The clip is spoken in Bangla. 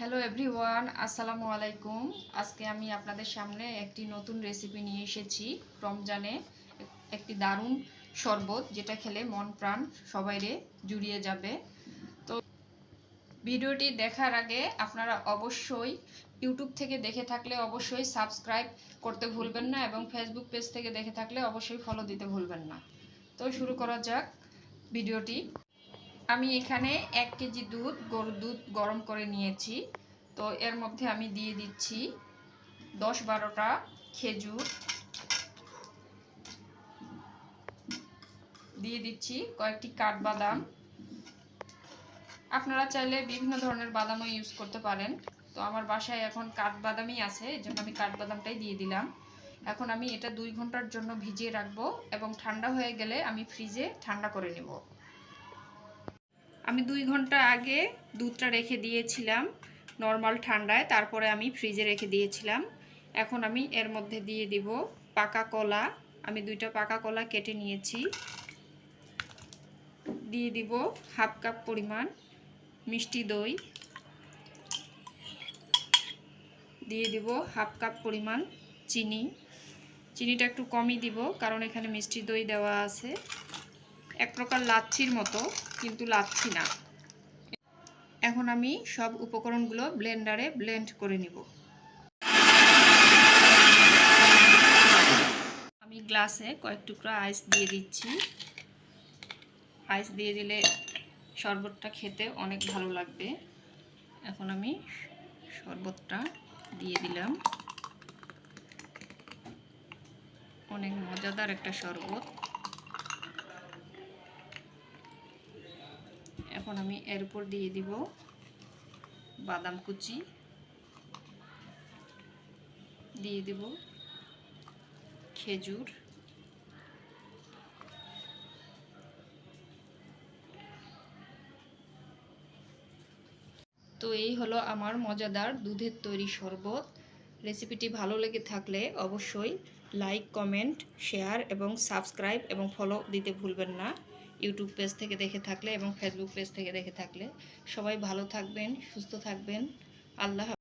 হ্যালো এভরিওয়ান আসসালামু আলাইকুম। আজকে আমি আপনাদের সামনে একটি নতুন রেসিপি নিয়ে এসেছি, রমজানে একটি দারুণ শরবত, যেটা খেলে মন প্রাণ সবাইরে জুড়িয়ে যাবে। তো ভিডিওটি দেখার আগে আপনারা অবশ্যই ইউটিউব থেকে দেখে থাকলে অবশ্যই সাবস্ক্রাইব করতে ভুলবেন না এবং ফেসবুক পেজ থেকে দেখে থাকলে অবশ্যই ফলো দিতে ভুলবেন না। তো শুরু করা যাক ভিডিওটি। আমি এখানে এক কেজি দুধ, গরুর দুধ গরম করে নিয়েছি। তো এর মধ্যে আমি দিয়ে দিচ্ছি দশ বারোটা খেজুর। দিয়ে দিচ্ছি কয়েকটি কাঠবাদাম। আপনারা চাইলে বিভিন্ন ধরনের বাদামও ইউজ করতে পারেন। তো আমার বাসায় এখন কাঠবাদামই আছে এই জন্য আমি কাঠবাদামটাই দিয়ে দিলাম। এখন আমি এটা দুই ঘণ্টার জন্য ভিজিয়ে রাখব এবং ঠান্ডা হয়ে গেলে আমি ফ্রিজে ঠান্ডা করে নেব। আমি দুই ঘণ্টা আগে দুধটা রেখে দিয়েছিলাম নর্মাল ঠান্ডায়, তারপরে আমি ফ্রিজে রেখে দিয়েছিলাম। এখন আমি এর মধ্যে দিয়ে দিব পাকা কলা। আমি দুইটা পাকা কলা কেটে নিয়েছি। দিয়ে দিব হাফ কাপ পরিমাণ মিষ্টি দই। দিয়ে দিব হাফ কাপ পরিমাণ চিনি। চিনিটা একটু কমই দিব, কারণ এখানে মিষ্টি দই দেওয়া আছে। এক প্রকার লাচ্ছির মতো, কিন্তু লাচ্ছি না। এখন আমি সব উপকরণগুলো ব্লেন্ডারে ব্লেন্ড করে নিব। আমি গ্লাসে কয়েক টুকরা আইস দিয়ে দিচ্ছি। আইস দিয়ে দিলে শরবতটা খেতে অনেক ভালো লাগবে। এখন আমি শরবতটা দিয়ে দিলাম। অনেক মজাদার একটা শরবত। এখন আমি এর উপর দিয়ে দিব বাদাম কুচি। দিয়ে দিব খেজুর। তো এই হলো আমার মজাদার দুধের তৈরি শরবত। রেসিপিটি ভালো লেগে থাকলে অবশ্যই লাইক কমেন্ট শেয়ার এবং সাবস্ক্রাইব এবং ফলো দিতে ভুলবেন না। ইউটিউব পেজ থেকে দেখে থাকলে এবং ফেসবুক পেজ থেকে দেখে থাকলে সবাই ভালো থাকবেন, সুস্থ থাকবেন। আল্লাহ